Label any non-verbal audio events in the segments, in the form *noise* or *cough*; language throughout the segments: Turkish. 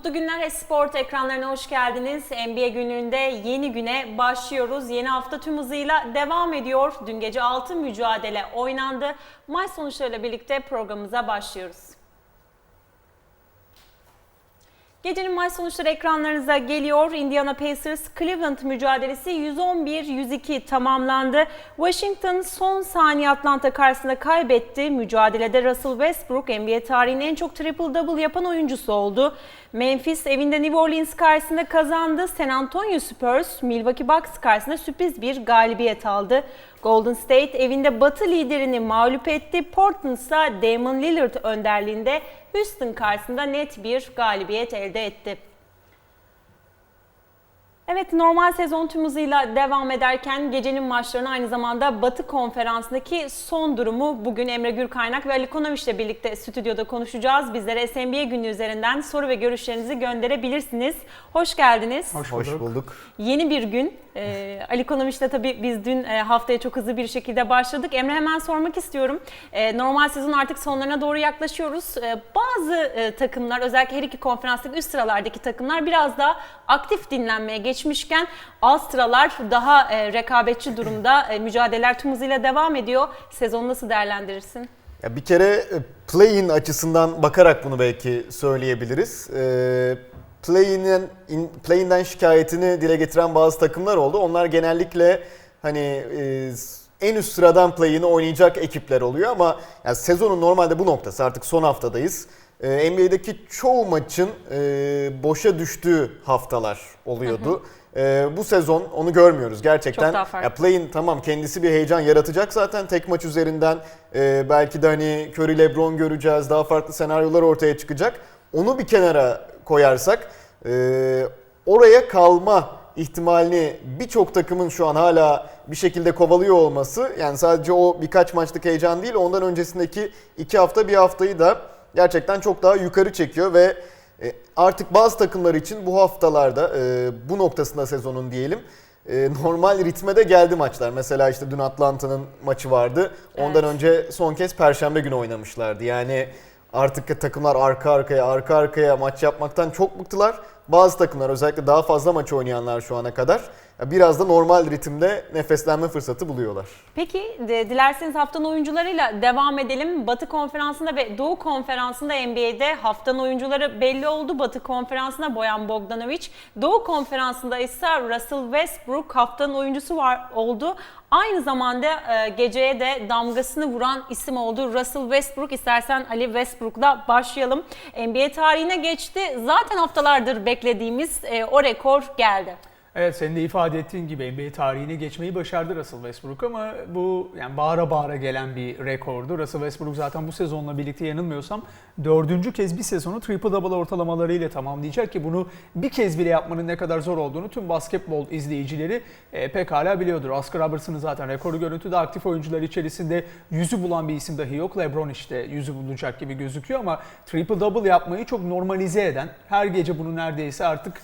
Mutlu günler Esport ekranlarına hoş geldiniz. NBA gününde yeni güne başlıyoruz. Yeni hafta tüm hızıyla devam ediyor. Dün gece 6 mücadele oynandı. Maç sonuçlarıyla birlikte programımıza başlıyoruz. Gecenin maç sonuçları ekranlarınıza geliyor. Indiana Pacers Cleveland mücadelesi 111-102 tamamlandı. Washington son saniye Atlanta karşısında kaybetti. Mücadelede Russell Westbrook NBA tarihinin en çok triple double yapan oyuncusu oldu. Memphis evinde New Orleans karşısında kazandı. San Antonio Spurs Milwaukee Bucks karşısında sürpriz bir galibiyet aldı. Golden State evinde Batı liderini mağlup etti. Portland ise Damon Lillard önderliğinde Houston karşısında net bir galibiyet elde etti. Evet normal sezon tüm hızıyla devam ederken gecenin maçlarını aynı zamanda Batı konferansındaki son durumu bugün Emre Gürkaynak ve Ali Konoviç ile birlikte stüdyoda konuşacağız. Bizlere SNBA günü üzerinden soru ve görüşlerinizi gönderebilirsiniz. Hoş geldiniz. Hoş Hoş bulduk. Yeni bir gün. Ee, *laughs* Ali Konoviç'le tabii biz dün e, haftaya çok hızlı bir şekilde başladık. Emre hemen sormak istiyorum. Ee, normal sezon artık sonlarına doğru yaklaşıyoruz. Ee, bazı e, takımlar özellikle her iki konferanstaki üst sıralardaki takımlar biraz daha aktif dinlenmeye geçmişken alt daha e, rekabetçi durumda. E, mücadeleler tüm hızıyla devam ediyor. Sezonu nasıl değerlendirirsin? Ya bir kere e, play-in açısından bakarak bunu belki söyleyebiliriz. Ee, play-in'den, in- play-in'den şikayetini dile getiren bazı takımlar oldu. Onlar genellikle hani e, en üst sıradan play-in'i oynayacak ekipler oluyor ama yani sezonun normalde bu noktası artık son haftadayız. Ee, NBA'deki çoğu maçın e, boşa düştüğü haftalar oluyordu. Ee, bu sezon onu görmüyoruz gerçekten. Çok daha farklı. Ya Play'in tamam kendisi bir heyecan yaratacak zaten tek maç üzerinden e, belki de hani Curry LeBron göreceğiz daha farklı senaryolar ortaya çıkacak. Onu bir kenara koyarsak e, oraya kalma ihtimalini birçok takımın şu an hala bir şekilde kovalıyor olması yani sadece o birkaç maçlık heyecan değil ondan öncesindeki iki hafta bir haftayı da gerçekten çok daha yukarı çekiyor ve e, artık bazı takımlar için bu haftalarda e, bu noktasında sezonun diyelim e, normal ritme de geldi maçlar. Mesela işte dün Atlanta'nın maçı vardı. Ondan Evet. önce son kez Perşembe günü oynamışlardı. Yani artık takımlar arka arkaya arka arkaya maç yapmaktan çok bıktılar. Bazı takımlar özellikle daha fazla maç oynayanlar şu ana kadar biraz da normal ritimde nefeslenme fırsatı buluyorlar. Peki dilerseniz haftanın oyuncularıyla devam edelim. Batı konferansında ve Doğu konferansında NBA'de haftanın oyuncuları belli oldu. Batı konferansında Boyan Bogdanovic, Doğu konferansında ise Russell Westbrook haftanın oyuncusu var oldu. Aynı zamanda e, geceye de damgasını vuran isim oldu. Russell Westbrook. İstersen Ali Westbrook'la başlayalım. NBA tarihine geçti. Zaten haftalardır beklediğimiz e, o rekor geldi. Evet senin de ifade ettiğin gibi NBA tarihine geçmeyi başardı Russell Westbrook ama bu yani bağıra bağıra gelen bir rekordu. Russell Westbrook zaten bu sezonla birlikte yanılmıyorsam dördüncü kez bir sezonu triple double ortalamalarıyla tamamlayacak ki bunu bir kez bile yapmanın ne kadar zor olduğunu tüm basketbol izleyicileri e, pekala biliyordur. Oscar Robertson'ın zaten rekoru görüntüde aktif oyuncular içerisinde yüzü bulan bir isim dahi yok. LeBron işte yüzü bulacak gibi gözüküyor ama triple double yapmayı çok normalize eden, her gece bunu neredeyse artık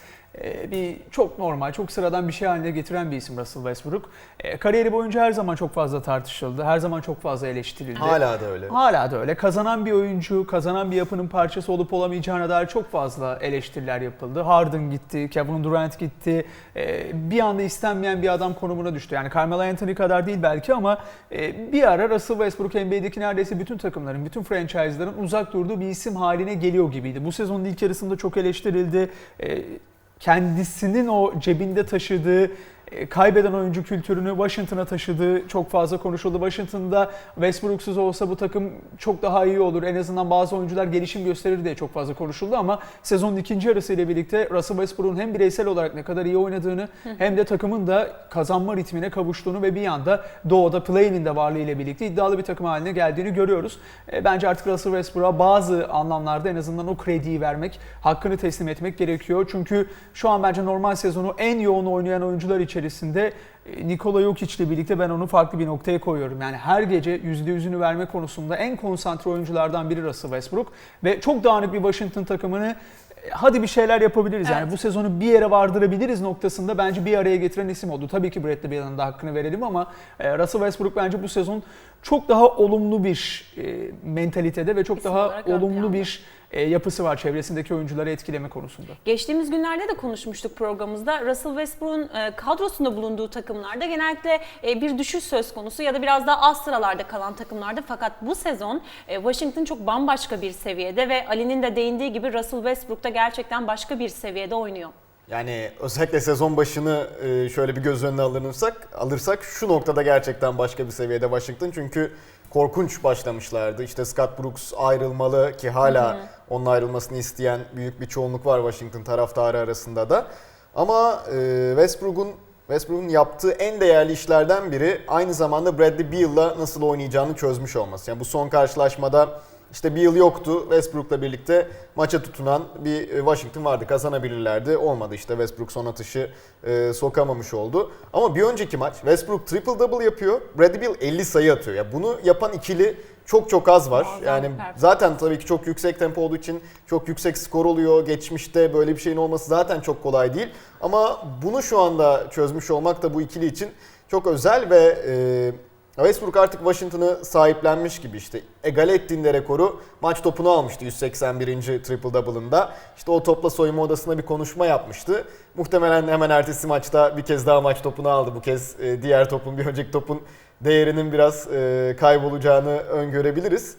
bir çok normal, çok sıradan bir şey haline getiren bir isim Russell Westbrook. E, kariyeri boyunca her zaman çok fazla tartışıldı, her zaman çok fazla eleştirildi. Hala da öyle. Hala da öyle. Kazanan bir oyuncu, kazanan bir yapının parçası olup olamayacağına dair çok fazla eleştiriler yapıldı. Harden gitti, Kevin Durant gitti. E, bir anda istenmeyen bir adam konumuna düştü. Yani Carmelo Anthony kadar değil belki ama e, bir ara Russell Westbrook NBA'deki neredeyse bütün takımların, bütün franchise'ların uzak durduğu bir isim haline geliyor gibiydi. Bu sezonun ilk yarısında çok eleştirildi. E, kendisinin o cebinde taşıdığı kaybeden oyuncu kültürünü Washington'a taşıdığı çok fazla konuşuldu. Washington'da Westbrook'suz olsa bu takım çok daha iyi olur. En azından bazı oyuncular gelişim gösterir diye çok fazla konuşuldu ama sezonun ikinci yarısı ile birlikte Russell Westbrook'un hem bireysel olarak ne kadar iyi oynadığını hem de takımın da kazanma ritmine kavuştuğunu ve bir yanda doğuda play-in'in de varlığı ile birlikte iddialı bir takım haline geldiğini görüyoruz. E, Bence artık Russell Westbrook'a bazı anlamlarda en azından o krediyi vermek, hakkını teslim etmek gerekiyor. Çünkü şu an bence normal sezonu en yoğun oynayan oyuncular içerisinde e, Nikola Jokic ile birlikte ben onu farklı bir noktaya koyuyorum. Yani her gece %100'ünü verme konusunda en konsantre oyunculardan biri Russell Westbrook ve çok dağınık bir Washington takımını e, hadi bir şeyler yapabiliriz. Yani Evet. bu sezonu bir yere vardırabiliriz noktasında bence bir araya getiren isim oldu. Tabii ki Bradley Beal'ın da hakkını verelim ama e, Russell Westbrook bence bu sezon çok daha olumlu bir mentalitede ve çok İsim daha olumlu bir yapısı var çevresindeki oyuncuları etkileme konusunda. Geçtiğimiz günlerde de konuşmuştuk programımızda. Russell Westbrook'un e, kadrosunda bulunduğu takımlarda genellikle e, bir düşüş söz konusu ya da biraz daha az sıralarda kalan takımlarda. Fakat bu sezon e, Washington çok bambaşka bir seviyede ve Ali'nin de değindiği gibi Russell Westbrook da gerçekten başka bir seviyede oynuyor. Yani özellikle sezon başını e, şöyle bir göz önüne alırsak, alırsak şu noktada gerçekten başka bir seviyede Washington. Çünkü korkunç başlamışlardı. İşte Scott Brooks ayrılmalı ki hala onun ayrılmasını isteyen büyük bir çoğunluk var Washington taraftarı arasında da. Ama e, Westbrook'un Westbrook'un yaptığı en değerli işlerden biri aynı zamanda Bradley Beal'la nasıl oynayacağını çözmüş olması. Yani bu son karşılaşmada işte Beal yoktu. Westbrook'la birlikte maça tutunan bir e, Washington vardı. Kazanabilirlerdi. Olmadı işte Westbrook son atışı e, sokamamış oldu. Ama bir önceki maç Westbrook triple double yapıyor. Bradley Beal 50 sayı atıyor. Ya bunu yapan ikili çok çok az var. Muazzam yani performans. zaten tabii ki çok yüksek tempo olduğu için çok yüksek skor oluyor. Geçmişte böyle bir şeyin olması zaten çok kolay değil. Ama bunu şu anda çözmüş olmak da bu ikili için çok özel ve e, Westbrook artık Washington'ı sahiplenmiş gibi işte. Egale ettiğinde rekoru maç topunu almıştı 181. triple double'ında. İşte o topla soyunma odasında bir konuşma yapmıştı. Muhtemelen hemen ertesi maçta bir kez daha maç topunu aldı. Bu kez e, diğer topun bir önceki topun değerinin biraz e, kaybolacağını öngörebiliriz.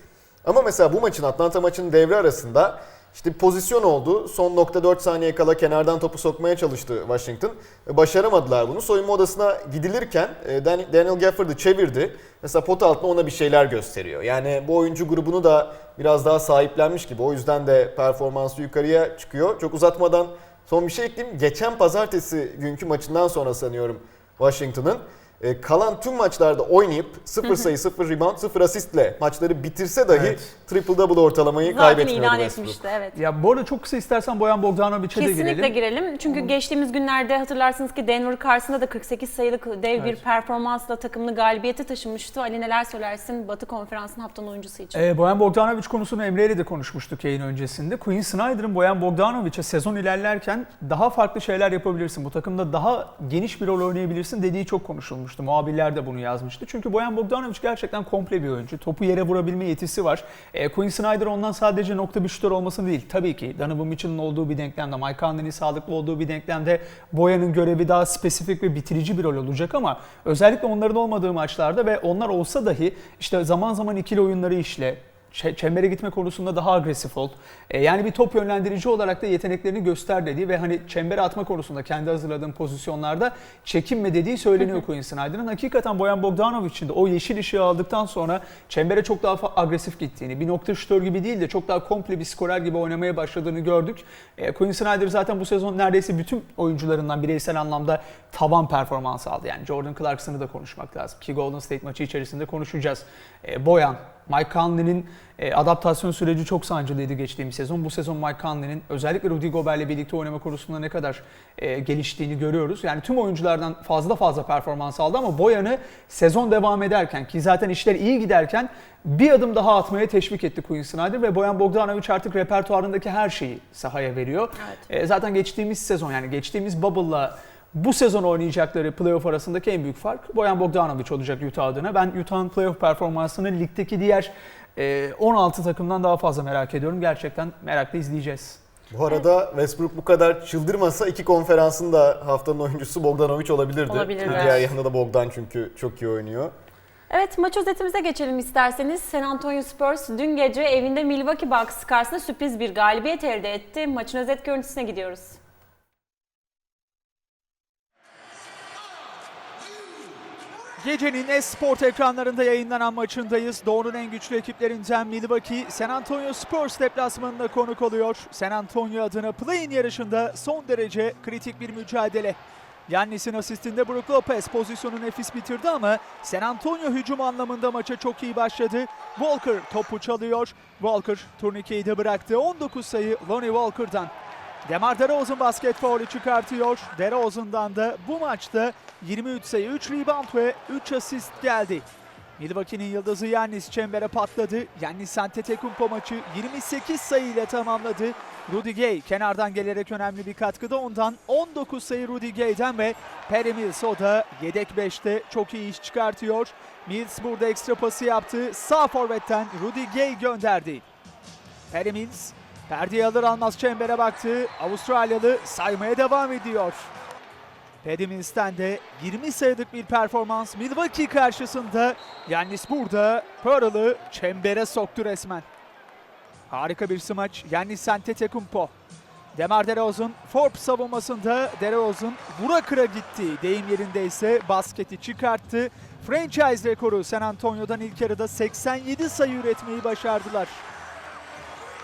Ama mesela bu maçın Atlanta maçının devre arasında işte pozisyon oldu. Son nokta 4 saniye kala kenardan topu sokmaya çalıştı Washington. E, Başaramadılar bunu. Soyunma odasına gidilirken e, Dan- Daniel Gafford'ı çevirdi. Mesela pot altında ona bir şeyler gösteriyor. Yani bu oyuncu grubunu da biraz daha sahiplenmiş gibi. O yüzden de performansı yukarıya çıkıyor. Çok uzatmadan son bir şey ekleyeyim. Geçen pazartesi günkü maçından sonra sanıyorum Washington'ın e, kalan tüm maçlarda oynayıp 0 sayı, 0 rebound, 0 asistle maçları bitirse dahi Evet. triple double ortalamayı Zaten kaybetmiyordu ilan Westbrook. etmişti evet. Ya bu arada çok kısa istersen Boyan Bogdanovic'e de Kesinlikle girelim. girelim. Çünkü geçtiğimiz günlerde hatırlarsınız ki Denver karşısında da 48 sayılık dev bir performansla takımını galibiyete taşımıştı. Ali neler söylersin Batı Konferansı'nın haftanın oyuncusu için? Ee, Boyan Bogdanovic konusunu Emre ile de konuşmuştuk yayın öncesinde. Quinn Snyder'ın Boyan Bogdanovic'e sezon ilerlerken daha farklı şeyler yapabilirsin. Bu takımda daha geniş bir rol oynayabilirsin dediği çok konuşulmuştu. Muhabirler de bunu yazmıştı. Çünkü Boyan Bogdanovic gerçekten komple bir oyuncu. Topu yere vurabilme yetisi var. Ee, Quinn Snyder ondan sadece nokta bir şutör olması değil. Tabii ki Donovan Mitchell'ın olduğu bir denklemde, Mike Conley'nin sağlıklı olduğu bir denklemde Boyan'ın görevi daha spesifik ve bitirici bir rol olacak ama özellikle onların olmadığı maçlarda ve onlar olsa dahi işte zaman zaman ikili oyunları işle, çembere gitme konusunda daha agresif ol. E, yani bir top yönlendirici olarak da yeteneklerini göster dediği ve hani çembere atma konusunda kendi hazırladığım pozisyonlarda çekinme dediği söyleniyor Quinn Snyder'ın. Hakikaten Boyan Bogdanovic'in de o yeşil ışığı aldıktan sonra çembere çok daha agresif gittiğini, bir nokta şutör gibi değil de çok daha komple bir skorer gibi oynamaya başladığını gördük. E, Quinn Snyder zaten bu sezon neredeyse bütün oyuncularından bireysel anlamda tavan performans aldı. Yani Jordan Clarkson'ı da konuşmak lazım ki Golden State maçı içerisinde konuşacağız. E, Boyan, Mike Conley'nin e, adaptasyon süreci çok sancılıydı geçtiğimiz sezon. Bu sezon Mike Conley'nin özellikle Rudy Gobert'le birlikte oynama konusunda ne kadar e, geliştiğini görüyoruz. Yani tüm oyunculardan fazla fazla performans aldı ama Boyan'ı sezon devam ederken ki zaten işler iyi giderken bir adım daha atmaya teşvik etti Quinn Snyder ve Boyan Bogdanovic artık repertuarındaki her şeyi sahaya veriyor. Evet. E, zaten geçtiğimiz sezon yani geçtiğimiz bubble'la bu sezon oynayacakları playoff arasındaki en büyük fark Boyan Bogdanovic olacak Utah adına. Ben Utah'ın playoff performansını ligdeki diğer e, 16 takımdan daha fazla merak ediyorum. Gerçekten merakla izleyeceğiz. Bu arada Westbrook bu kadar çıldırmasa iki konferansın da haftanın oyuncusu Bogdanovic olabilirdi. Olabilirdi. Diğer yanında da Bogdan çünkü çok iyi oynuyor. Evet maç özetimize geçelim isterseniz. San Antonio Spurs dün gece evinde Milwaukee Bucks karşısında sürpriz bir galibiyet elde etti. Maçın özet görüntüsüne gidiyoruz. Gecenin Esport ekranlarında yayınlanan maçındayız. Doğu'nun en güçlü ekiplerinden Milwaukee, San Antonio Spurs deplasmanında konuk oluyor. San Antonio adına play-in yarışında son derece kritik bir mücadele. Yannis'in asistinde Brook Lopez pozisyonu nefis bitirdi ama San Antonio hücum anlamında maça çok iyi başladı. Walker topu çalıyor. Walker turnikeyi de bıraktı. 19 sayı Lonnie Walker'dan. Demar DeRozan basket faulü çıkartıyor. DeRozan'dan da bu maçta 23 sayı, 3 rebound ve 3 asist geldi. Milwaukee'nin yıldızı Yannis çembere patladı. Yannis Antetokounmpo maçı 28 sayı ile tamamladı. Rudy Gay kenardan gelerek önemli bir katkıda ondan 19 sayı Rudy Gay'den ve Perry Mills o da yedek 5'te çok iyi iş çıkartıyor. Mills burada ekstra pası yaptı. Sağ forvetten Rudy Gay gönderdi. Perry Mills Perdeyi alır almaz çembere baktı. Avustralyalı saymaya devam ediyor. Paddy Mills'ten de 20 sayılık bir performans Milwaukee karşısında. Yannis burada Pearl'ı çembere soktu resmen. Harika bir smaç Yannis Antetokounmpo. Demar DeRozan Forbes savunmasında DeRozan vura kıra gitti. Deyim yerindeyse basketi çıkarttı. Franchise rekoru San Antonio'dan ilk yarıda 87 sayı üretmeyi başardılar.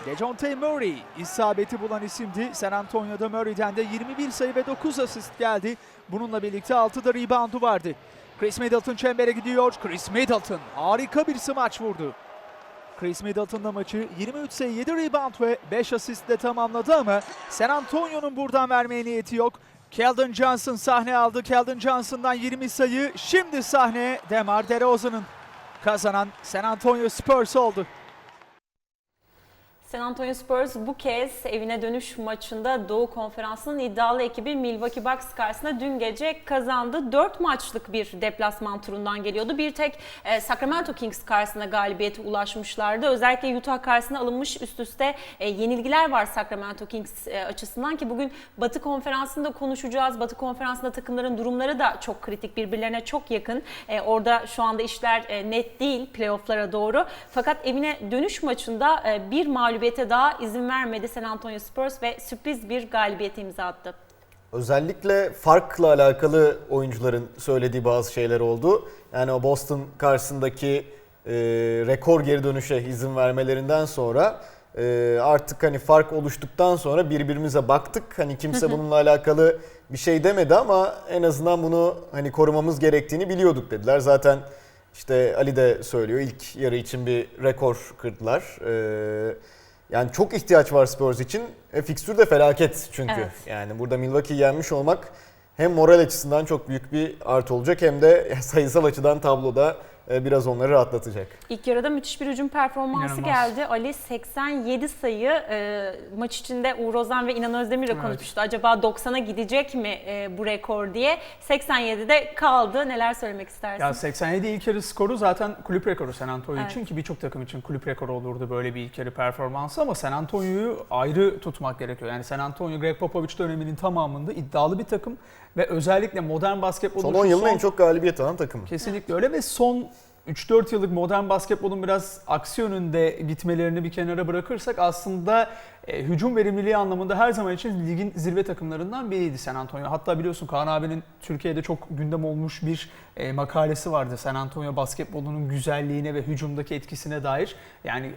DeJounte Murray isabeti bulan isimdi. San Antonio'da Murray'den de 21 sayı ve 9 asist geldi. Bununla birlikte 6 da reboundu vardı. Chris Middleton çembere gidiyor. Chris Middleton harika bir smaç vurdu. Chris Middleton da maçı 23 sayı 7 rebound ve 5 asistle tamamladı ama San Antonio'nun buradan vermeye niyeti yok. Keldon Johnson sahne aldı. Keldon Johnson'dan 20 sayı. Şimdi sahne Demar DeRozan'ın. Kazanan San Antonio Spurs oldu. San Antonio Spurs bu kez evine dönüş maçında Doğu Konferansı'nın iddialı ekibi Milwaukee Bucks karşısında dün gece kazandı. 4 maçlık bir deplasman turundan geliyordu. Bir tek e, Sacramento Kings karşısında galibiyete ulaşmışlardı. Özellikle Utah karşısında alınmış üst üste e, yenilgiler var Sacramento Kings e, açısından ki bugün Batı Konferansı'nda konuşacağız. Batı Konferansı'nda takımların durumları da çok kritik, birbirlerine çok yakın. Orada şu anda işler net değil playofflara doğru. Fakat evine dönüş maçında bir mağlubiyete daha izin vermedi San Antonio Spurs ve sürpriz bir galibiyete imza attı. Özellikle farkla alakalı oyuncuların söylediği bazı şeyler oldu. Yani o Boston karşısındaki e, rekor geri dönüşe izin vermelerinden sonra e, artık hani fark oluştuktan sonra birbirimize baktık. Hani kimse bununla alakalı bir şey demedi ama en azından bunu hani korumamız gerektiğini biliyorduk dediler. Zaten işte Ali de söylüyor ilk yarı için bir rekor kırdılar. E, yani çok ihtiyaç var Spurs için. E, fikstür de felaket çünkü. Evet. Yani burada Milwaukee'yi yenmiş olmak hem moral açısından çok büyük bir artı olacak hem de *laughs* sayısal açıdan tabloda biraz onları rahatlatacak. İlk yarıda müthiş bir hücum performansı İnanılmaz. geldi. Ali 87 sayı e, maç içinde Uğur Ozan ve İnan Özdemir'le Evet. konuşmuştu. Acaba 90'a gidecek mi e, bu rekor diye. 87'de kaldı. Neler söylemek istersin? Ya 87 ilk yarı skoru zaten kulüp rekoru San Antonio Evet. için ki birçok takım için kulüp rekoru olurdu böyle bir ilk yarı performansı ama San Antonio'yu ayrı tutmak gerekiyor. Yani San Antonio Greg Popovich döneminin tamamında iddialı bir takım ve özellikle modern basketbolun Son şu 10 yılın en çok galibiyet alan takımı. Kesinlikle öyle ve son 3-4 yıllık modern basketbolun biraz aksi yönünde gitmelerini bir kenara bırakırsak aslında e, hücum verimliliği anlamında her zaman için ligin zirve takımlarından biriydi San Antonio. Hatta biliyorsun Kaan abinin Türkiye'de çok gündem olmuş bir e, makalesi vardı San Antonio basketbolunun güzelliğine ve hücumdaki etkisine dair. Yani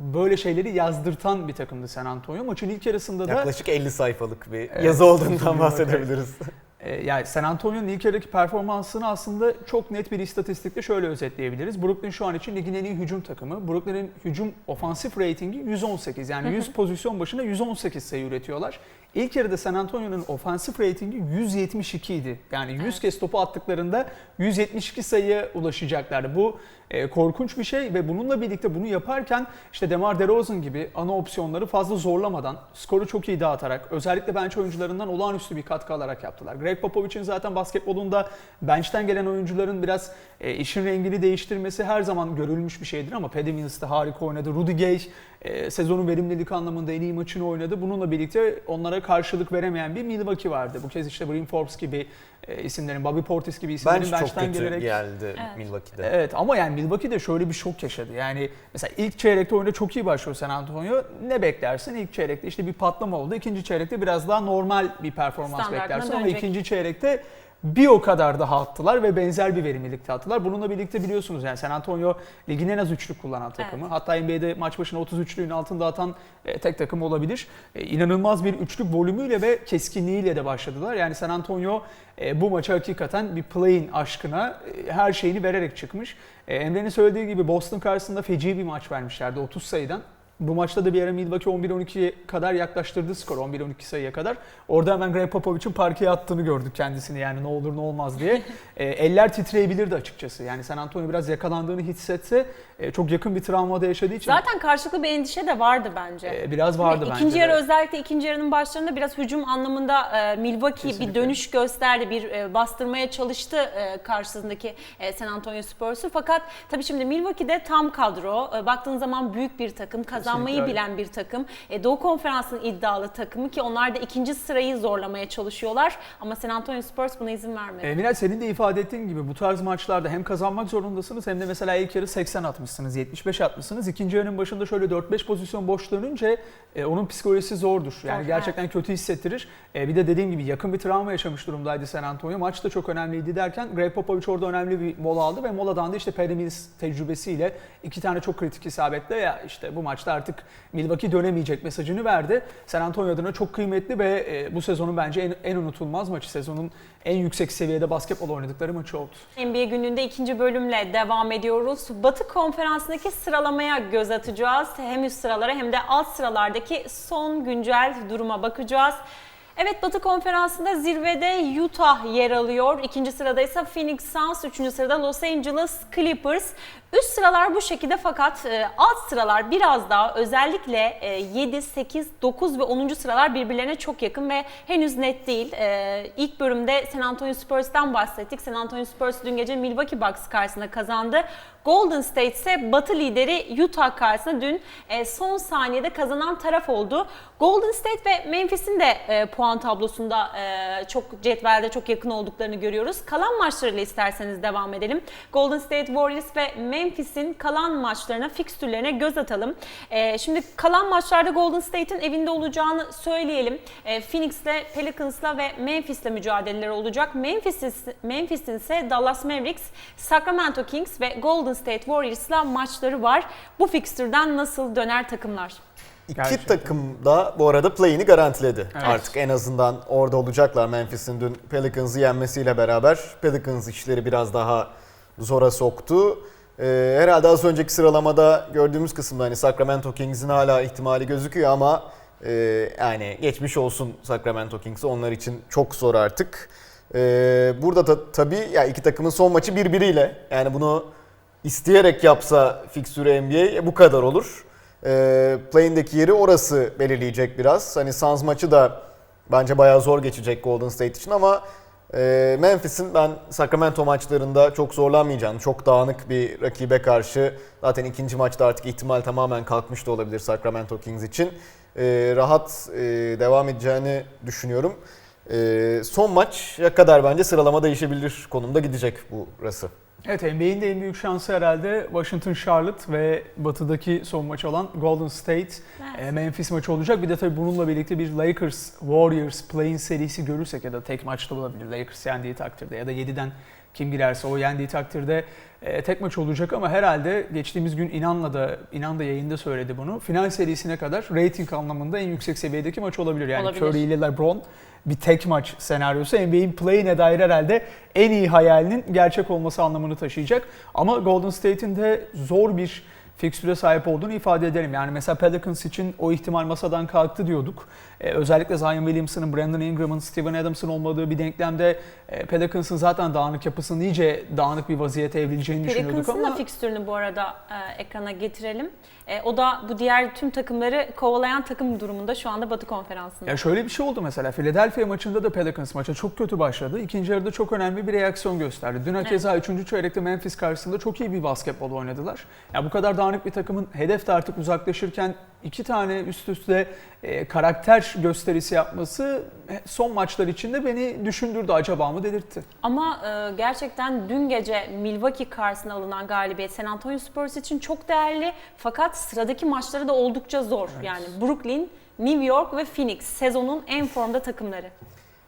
böyle şeyleri yazdırtan bir takımdı San Antonio. Maçın ilk yarısında da Yaklaşık 50 sayfalık bir Evet, yazı olduğundan bahsedebiliriz. E, yani San Antonio'nun ilk yarıdaki performansını aslında çok net bir istatistikle şöyle özetleyebiliriz. Brooklyn şu an için ligin en iyi hücum takımı. Brooklyn'in hücum ofansif ratingi 118. Yani 100 pozisyon başına 118 sayı üretiyorlar. İlk yarıda San Antonio'nun ofansif ratingi 172 idi. Yani 100 kez topu attıklarında 172 sayıya ulaşacaklardı. Bu e, korkunç bir şey ve bununla birlikte bunu yaparken işte DeMar DeRozan gibi ana opsiyonları fazla zorlamadan, skoru çok iyi dağıtarak, özellikle bench oyuncularından olağanüstü bir katkı alarak yaptılar. Greg Popovich'in zaten basketbolunda bench'ten gelen oyuncuların biraz e, işin rengini değiştirmesi her zaman görülmüş bir şeydir ama Paddy Mills de harika oynadı. Rudy Gay e, sezonun verimlilik anlamında en iyi maçını oynadı. Bununla birlikte onlara karşılık veremeyen bir Milwaukee vardı. Bu kez işte Bryn Forbes gibi e, isimlerin, Bobby Portis gibi isimlerin Bence çok bench'ten kötü gelerek geldi Evet. Milwaukee'de. Evet ama yani Milwaukee de şöyle bir şok yaşadı. Yani mesela ilk çeyrekte oyunda çok iyi başlıyor San Antonio. Ne beklersin? İlk çeyrekte işte bir patlama oldu. İkinci çeyrekte biraz daha normal bir performans beklersin. Ama ikinci çeyrekte bir o kadar daha attılar ve benzer bir verimlilikte attılar. Bununla birlikte biliyorsunuz yani San Antonio ligin en az üçlük kullanan takımı. Evet. Hatta NBA'de maç başına 30 üçlüğün altında atan e, tek takım olabilir. E, inanılmaz bir üçlük volümüyle ve keskinliğiyle de başladılar. Yani San Antonio e, bu maça hakikaten bir play'in aşkına e, her şeyini vererek çıkmış. E, Emre'nin söylediği gibi Boston karşısında feci bir maç vermişlerdi 30 sayıdan. Bu maçta da bir ara Milwaukee 11-12'ye kadar yaklaştırdı skor 11-12 sayıya kadar. Orada hemen Greg Popovich'in parkeye attığını gördük kendisini yani ne olur ne olmaz diye. *laughs* E, eller titreyebilirdi açıkçası. Yani San Antonio biraz yakalandığını hissetse e, çok yakın bir travmada yaşadığı için Zaten karşılıklı bir endişe de vardı bence. e, biraz vardı Ve bence. İkinci de. yarı özellikle ikinci yarının başlarında biraz hücum anlamında e, Milwaukee Kesinlikle. bir dönüş gösterdi, bir e, bastırmaya çalıştı e, karşısındaki e, San Antonio Spurs'u. Fakat tabii şimdi Milwaukee'de tam kadro, e, baktığın zaman büyük bir takım, kazanmış kazanmayı Kesinlikle bilen bir takım. E, Doğu Konferansı'nın iddialı takımı ki onlar da ikinci sırayı zorlamaya çalışıyorlar. Ama San Antonio Spurs buna izin vermedi. E, Minel senin de ifade ettiğin gibi bu tarz maçlarda hem kazanmak zorundasınız hem de mesela ilk yarı 80 atmışsınız, 75 atmışsınız. İkinci yarının başında şöyle 4-5 pozisyon boş dönünce e, onun psikolojisi zordur. Yani Zor, gerçekten kötü hissettirir. E, bir de dediğim gibi yakın bir travma yaşamış durumdaydı San Antonio. Maç da çok önemliydi derken Greg Popovich orada önemli bir mola aldı ve moladan da işte Mills tecrübesiyle iki tane çok kritik isabetle ya işte bu maçta artık Milwaukee dönemeyecek mesajını verdi. San Antonio adına çok kıymetli ve e, bu sezonun bence en, en unutulmaz maçı. Sezonun en yüksek seviyede basketbol oynadıkları maçı oldu. NBA gününde ikinci bölümle devam ediyoruz. Batı konferansındaki sıralamaya göz atacağız. Hem üst sıralara hem de alt sıralardaki son güncel duruma bakacağız. Evet Batı konferansında zirvede Utah yer alıyor. İkinci sırada ise Phoenix Suns, üçüncü sırada Los Angeles Clippers. Üst sıralar bu şekilde fakat e, alt sıralar biraz daha özellikle e, 7, 8, 9 ve 10. sıralar birbirlerine çok yakın ve henüz net değil. E, ilk bölümde San Antonio Spurs'tan bahsettik. San Antonio Spurs dün gece Milwaukee Bucks karşısında kazandı. Golden State ise Batı lideri Utah karşısında dün e, son saniyede kazanan taraf oldu. Golden State ve Memphis'in de puan tablosunda çok cetvelde çok yakın olduklarını görüyoruz. Kalan maçlarıyla isterseniz devam edelim. Golden State Warriors ve Memphis'in kalan maçlarına, fikstürlerine göz atalım. E, şimdi kalan maçlarda Golden State'in evinde olacağını söyleyelim. E, Phoenix'le, Pelicans'la ve Memphis'le mücadeleleri olacak. Memphis'in Memphis'in ise Dallas Mavericks, Sacramento Kings ve Golden State Warriors'la maçları var. Bu fikstürden nasıl döner takımlar? İki Gerçekten. takım da bu arada play'ini garantiledi. Evet. Artık en azından orada olacaklar Memphis'in dün Pelicans'ı yenmesiyle beraber. Pelicans işleri biraz daha zora soktu. Ee, herhalde az önceki sıralamada gördüğümüz kısımda hani Sacramento Kings'in hala ihtimali gözüküyor ama e, yani geçmiş olsun Sacramento Kings'e onlar için çok zor artık. Ee, burada da tabii ya iki takımın son maçı birbiriyle yani bunu isteyerek yapsa fikstürü NBA e, bu kadar olur. E, play'indeki yeri orası belirleyecek biraz. Hani Suns maçı da bence bayağı zor geçecek Golden State için ama e, Memphis'in ben Sacramento maçlarında çok zorlanmayacağını, çok dağınık bir rakibe karşı zaten ikinci maçta artık ihtimal tamamen kalkmış da olabilir Sacramento Kings için. E, rahat e, devam edeceğini düşünüyorum. E, son maça kadar bence sıralama değişebilir konumda gidecek burası. Evet NBA'in de en büyük şansı herhalde Washington Charlotte ve batıdaki son maç olan Golden State Evet. e, Memphis maçı olacak. Bir de tabii bununla birlikte bir Lakers Warriors play-in serisi görürsek ya da tek maçta olabilir Lakers yendiği takdirde ya da 7'den kim girerse o yendiği takdirde e, tek maç olacak ama herhalde geçtiğimiz gün İnan'la da İnan da yayında söyledi bunu. Final serisine kadar rating anlamında en yüksek seviyedeki maç olabilir. Yani Olabilir. Curry ile LeBron bir tek maç senaryosu NBA'in play'ine dair herhalde en iyi hayalinin gerçek olması anlamını taşıyacak. Ama Golden State'in de zor bir fikstüre sahip olduğunu ifade edelim. Yani mesela Pelicans için o ihtimal masadan kalktı diyorduk. Ee, özellikle Zion Williamson'ın, Brandon Ingram'ın, Steven Adams'ın olmadığı bir denklemde e, Pelicans'ın zaten dağınık yapısının iyice dağınık bir vaziyete evrileceğini düşünüyorduk Pelicans'ın da ama... fikstürünü bu arada e, ekrana getirelim. E, o da bu diğer tüm takımları kovalayan takım durumunda şu anda Batı Konferansı'nda. Ya şöyle bir şey oldu mesela Philadelphia maçında da Pelicans maça çok kötü başladı. İkinci yarıda çok önemli bir reaksiyon gösterdi. Dün hakeza 3. çeyrekte Memphis karşısında çok iyi bir basketbol oynadılar. Ya bu kadar dağınık bir takımın hedef de artık uzaklaşırken iki tane üst üste e, karakter gösterisi yapması son maçlar içinde beni düşündürdü acaba mı dedirtti. Ama e, gerçekten dün gece Milwaukee karşısında alınan galibiyet San Antonio Spurs için çok değerli. Fakat sıradaki maçları da oldukça zor. Yani Brooklyn, New York ve Phoenix sezonun en formda takımları.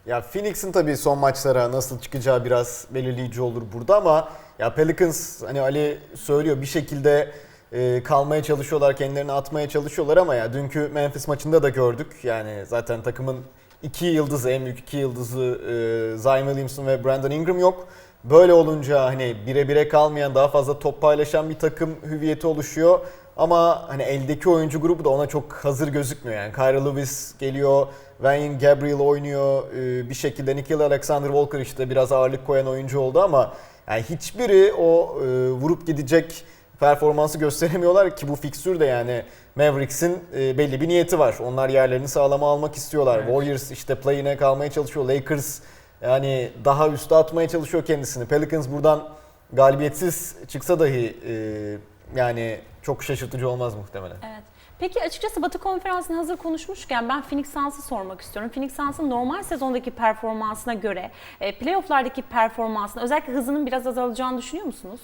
Ya Phoenix'in tabii son maçlara nasıl çıkacağı biraz belirleyici olur burada ama ya Pelicans hani Ali söylüyor bir şekilde e, kalmaya çalışıyorlar, kendilerini atmaya çalışıyorlar ama ya dünkü Memphis maçında da gördük. Yani zaten takımın iki yıldızı, en büyük iki yıldızı e, Zion Williamson ve Brandon Ingram yok. Böyle olunca hani bire bire kalmayan, daha fazla top paylaşan bir takım hüviyeti oluşuyor. Ama hani eldeki oyuncu grubu da ona çok hazır gözükmüyor. Yani Kyra Lewis geliyor, Wayne Gabriel oynuyor. Ee, Bir şekilde Nickel Alexander Walker işte biraz ağırlık koyan oyuncu oldu ama yani hiçbiri o e, vurup gidecek performansı gösteremiyorlar ki bu fikstür de yani Mavericks'in e, belli bir niyeti var. Onlar yerlerini sağlama almak istiyorlar. Evet. Warriors işte play'ine kalmaya çalışıyor. Lakers yani daha üste atmaya çalışıyor kendisini. Pelicans buradan galibiyetsiz çıksa dahi e, yani çok şaşırtıcı olmaz muhtemelen. Evet. Peki açıkçası Batı Konferansı'nı hazır konuşmuşken ben Phoenix Suns'ı sormak istiyorum. Phoenix Suns'ın normal sezondaki performansına göre e, playofflardaki performansına özellikle hızının biraz azalacağını düşünüyor musunuz?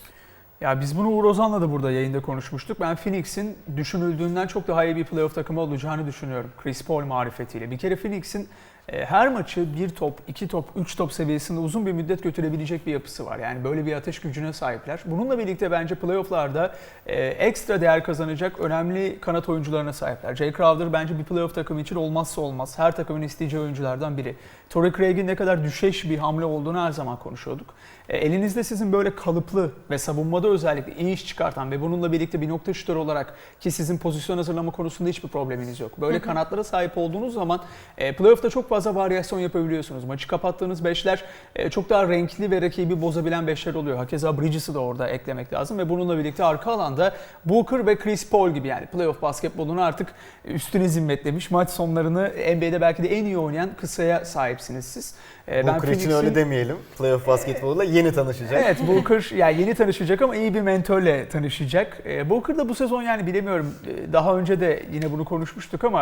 Ya biz bunu Uğur Ozan'la da burada yayında konuşmuştuk. Ben Phoenix'in düşünüldüğünden çok daha iyi bir playoff takımı olacağını düşünüyorum. Chris Paul marifetiyle. Bir kere Phoenix'in e, her maçı bir top, iki top, üç top seviyesinde uzun bir müddet götürebilecek bir yapısı var. Yani böyle bir ateş gücüne sahipler. Bununla birlikte bence playofflarda e, ekstra değer kazanacak önemli kanat oyuncularına sahipler. Jay Crowder bence bir playoff takımı için olmazsa olmaz. Her takımın isteyeceği oyunculardan biri. Torrey Craig'in ne kadar düşeş bir hamle olduğunu her zaman konuşuyorduk. E, elinizde sizin böyle kalıplı ve savunmada özellikle iyi iş çıkartan ve bununla birlikte bir nokta şütör olarak ki sizin pozisyon hazırlama konusunda hiçbir probleminiz yok. Böyle kanatlara sahip olduğunuz zaman e, playoff'ta çok fazla varyasyon yapabiliyorsunuz. Maçı kapattığınız beşler e, çok daha renkli ve rakibi bozabilen beşler oluyor. Hakeza Bridges'ı da orada eklemek lazım ve bununla birlikte arka alanda Booker ve Chris Paul gibi yani playoff basketbolunu artık üstüne zimmetlemiş. Maç sonlarını NBA'de belki de en iyi oynayan kısaya sahipsiniz siz. E, Booker için Phoenix'in- öyle demeyelim. Playoff basketboluyla yeni tanışacak. Evet Booker yani yeni tanışacak ama iyi bir mentörle tanışacak. Ee, Booker da bu sezon yani bilemiyorum e, daha önce de yine bunu konuşmuştuk ama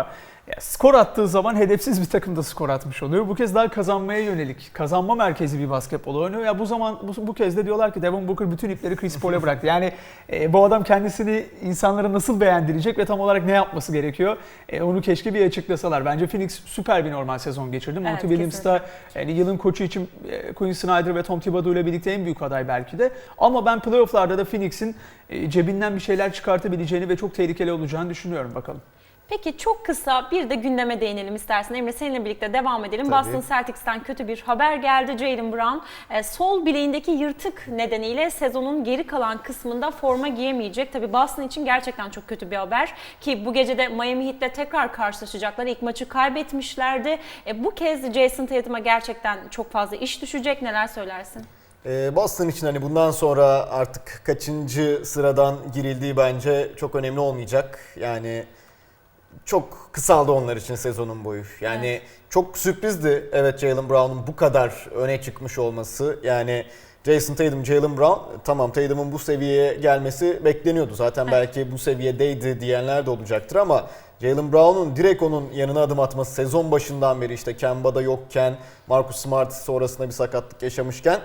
ya, skor attığı zaman hedefsiz bir takımda skor atmış oluyor. Bu kez daha kazanmaya yönelik, kazanma merkezi bir basketbol oynuyor. Ya bu zaman bu, bu kez de diyorlar ki Devin Booker bütün ipleri Chris Paul'e bıraktı. Yani e, bu adam kendisini insanlara nasıl beğendirecek ve tam olarak ne yapması gerekiyor? E, onu keşke bir açıklasalar. Bence Phoenix süper bir normal sezon geçirdi. Monty Evet, Williams da yani yılın koçu için e, Quinn Snyder ve Tom Thibodeau ile birlikte en büyük aday belki de. Ama ben playofflarda da Phoenix'in e, cebinden bir şeyler çıkartabileceğini ve çok tehlikeli olacağını düşünüyorum bakalım. Peki çok kısa bir de gündeme değinelim istersen. Emre seninle birlikte devam edelim. Tabii. Boston Celtics'ten kötü bir haber geldi. Jalen Brown e, sol bileğindeki yırtık nedeniyle sezonun geri kalan kısmında forma giyemeyecek. Tabii Boston için gerçekten çok kötü bir haber. Ki bu gece de Miami Heat'le tekrar karşılaşacaklar. İlk maçı kaybetmişlerdi. E, bu kez Jason Tatum'a gerçekten çok fazla iş düşecek. Neler söylersin? Ee, Boston için hani bundan sonra artık kaçıncı sıradan girildiği bence çok önemli olmayacak. Yani çok kısaldı onlar için sezonun boyu. Yani çok sürprizdi evet Jalen Brown'un bu kadar öne çıkmış olması. Yani Jason Tatum, Jalen Brown tamam Tatum'un bu seviyeye gelmesi bekleniyordu. Zaten Evet. belki bu seviyedeydi diyenler de olacaktır ama Jalen Brown'un direkt onun yanına adım atması sezon başından beri işte Kemba'da yokken, Marcus Smart sonrasında bir sakatlık yaşamışken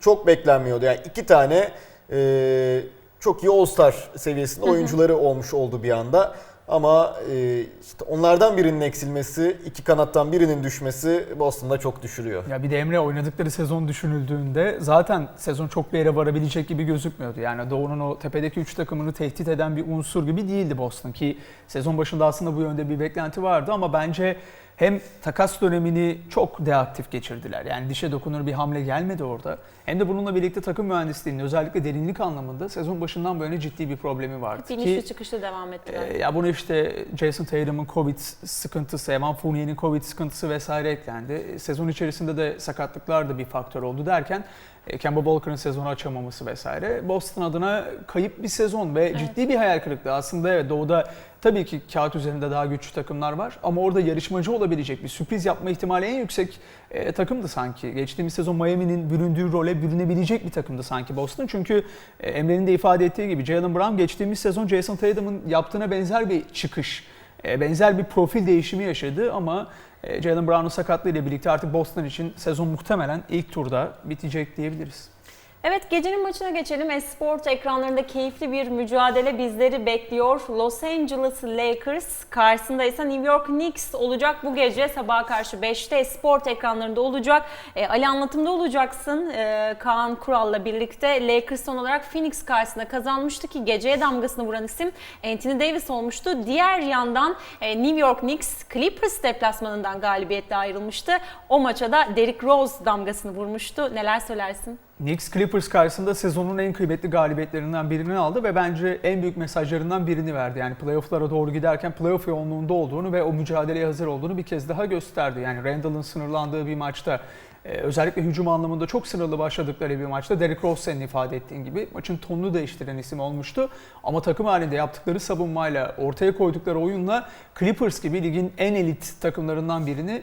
çok beklenmiyordu. Yani iki tane e, çok iyi All-Star seviyesinde oyuncuları olmuş oldu bir anda. Ama e, işte onlardan birinin eksilmesi, iki kanattan birinin düşmesi Boston'da çok düşürüyor. Ya bir de Emre oynadıkları sezon düşünüldüğünde zaten sezon çok bir yere varabilecek gibi gözükmüyordu. Yani Doğu'nun o tepedeki 3 takımını tehdit eden bir unsur gibi değildi Boston ki sezon başında aslında bu yönde bir beklenti vardı ama bence hem takas dönemini çok deaktif geçirdiler. Yani dişe dokunur bir hamle gelmedi orada. Hem de bununla birlikte takım mühendisliğinin özellikle derinlik anlamında sezon başından böyle ciddi bir problemi vardı. Ki- inişli çıkışlı devam ettiler. ee, ya bunu işte Jason Tatum'un Covid sıkıntısı, Evan Fournier'in Covid sıkıntısı vesaire eklendi. Sezon içerisinde de sakatlıklar da bir faktör oldu derken e, Kemba Walker'ın sezonu açamaması vesaire. Boston adına kayıp bir sezon ve ciddi bir hayal kırıklığı. Aslında evet doğuda tabii ki kağıt üzerinde daha güçlü takımlar var ama orada yarışmacı olabilecek bir sürpriz yapma ihtimali en yüksek e, takımdı sanki. Geçtiğimiz sezon Miami'nin büründüğü role bürünebilecek bir takımdı sanki Boston. Çünkü e, Emre'nin de ifade ettiği gibi Jalen Brown geçtiğimiz sezon Jason Tatum'un yaptığına benzer bir çıkış, e, benzer bir profil değişimi yaşadı ama e, Jalen Brown'un sakatlığıyla birlikte artık Boston için sezon muhtemelen ilk turda bitecek diyebiliriz. Evet gecenin maçına geçelim. Esport ekranlarında keyifli bir mücadele bizleri bekliyor. Los Angeles Lakers karşısında ise New York Knicks olacak bu gece sabaha karşı 5'te Esport ekranlarında olacak. E, Ali anlatımda olacaksın e, Kaan Kural'la birlikte. Lakers son olarak Phoenix karşısında kazanmıştı ki geceye damgasını vuran isim Anthony Davis olmuştu. Diğer yandan e, New York Knicks Clippers deplasmanından galibiyetle ayrılmıştı. O maça da Derrick Rose damgasını vurmuştu. Neler söylersin? Knicks Clippers karşısında sezonun en kıymetli galibiyetlerinden birini aldı ve bence en büyük mesajlarından birini verdi. Yani playofflara doğru giderken playoff yoğunluğunda olduğunu ve o mücadeleye hazır olduğunu bir kez daha gösterdi. Yani Randall'ın sınırlandığı bir maçta e, özellikle hücum anlamında çok sınırlı başladıkları bir maçta Derrick Rose senin ifade ettiğin gibi maçın tonunu değiştiren isim olmuştu. Ama takım halinde yaptıkları savunmayla, ortaya koydukları oyunla Clippers gibi ligin en elit takımlarından birini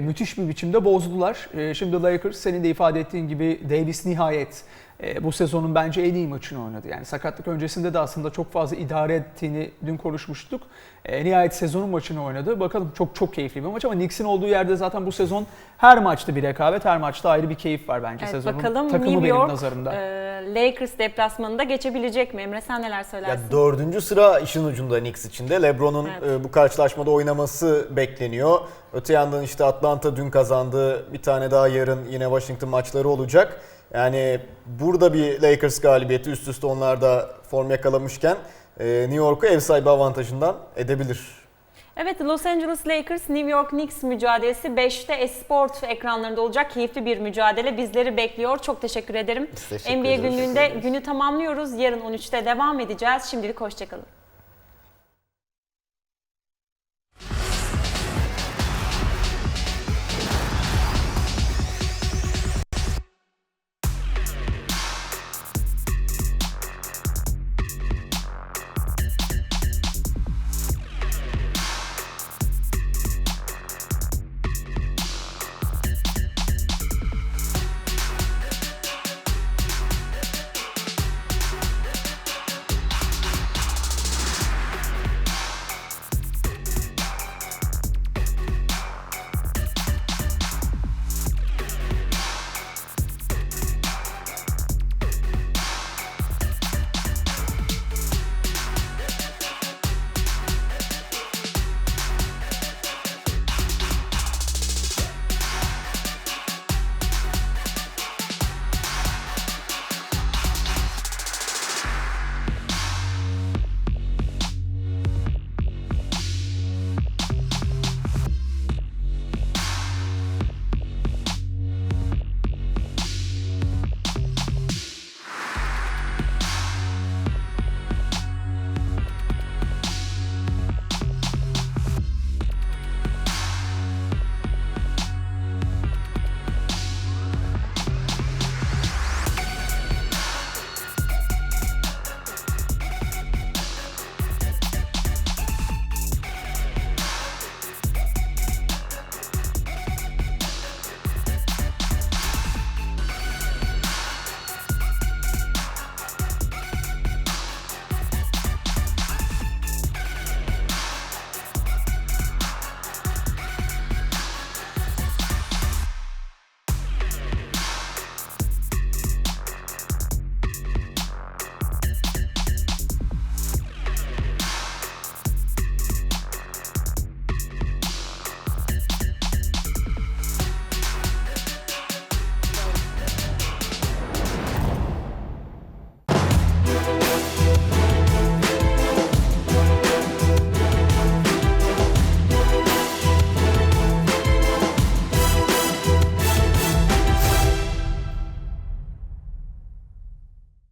müthiş bir biçimde bozdular. E, şimdi Lakers senin de ifade ettiğin gibi Davis nihayet e, bu sezonun bence en iyi maçını oynadı. Yani sakatlık öncesinde de aslında çok fazla idare ettiğini dün konuşmuştuk. E, nihayet sezonun maçını oynadı. Bakalım çok çok keyifli bir maç ama Knicks'in olduğu yerde zaten bu sezon her maçta bir rekabet, her maçta ayrı bir keyif var bence Evet, sezonun bakalım takımı New benim York nazarımda. e, Lakers deplasmanında geçebilecek mi? Emre sen neler Ya söylersin? dördüncü sıra işin ucunda Knicks için de. LeBron'un Evet. e, bu karşılaşmada oynaması bekleniyor. Öte yandan işte Atlanta dün kazandı. Bir tane daha yarın yine Washington maçları olacak. Yani burada bir Lakers galibiyeti üst üste onlar da form yakalamışken e, New York'u ev sahibi avantajından edebilir. Evet Los Angeles Lakers New York Knicks mücadelesi 5'te Esport ekranlarında olacak. Keyifli bir mücadele bizleri bekliyor. Çok teşekkür ederim. Teşekkür NBA günlüğünde günü tamamlıyoruz. Yarın 13'te devam edeceğiz. Şimdilik hoşçakalın.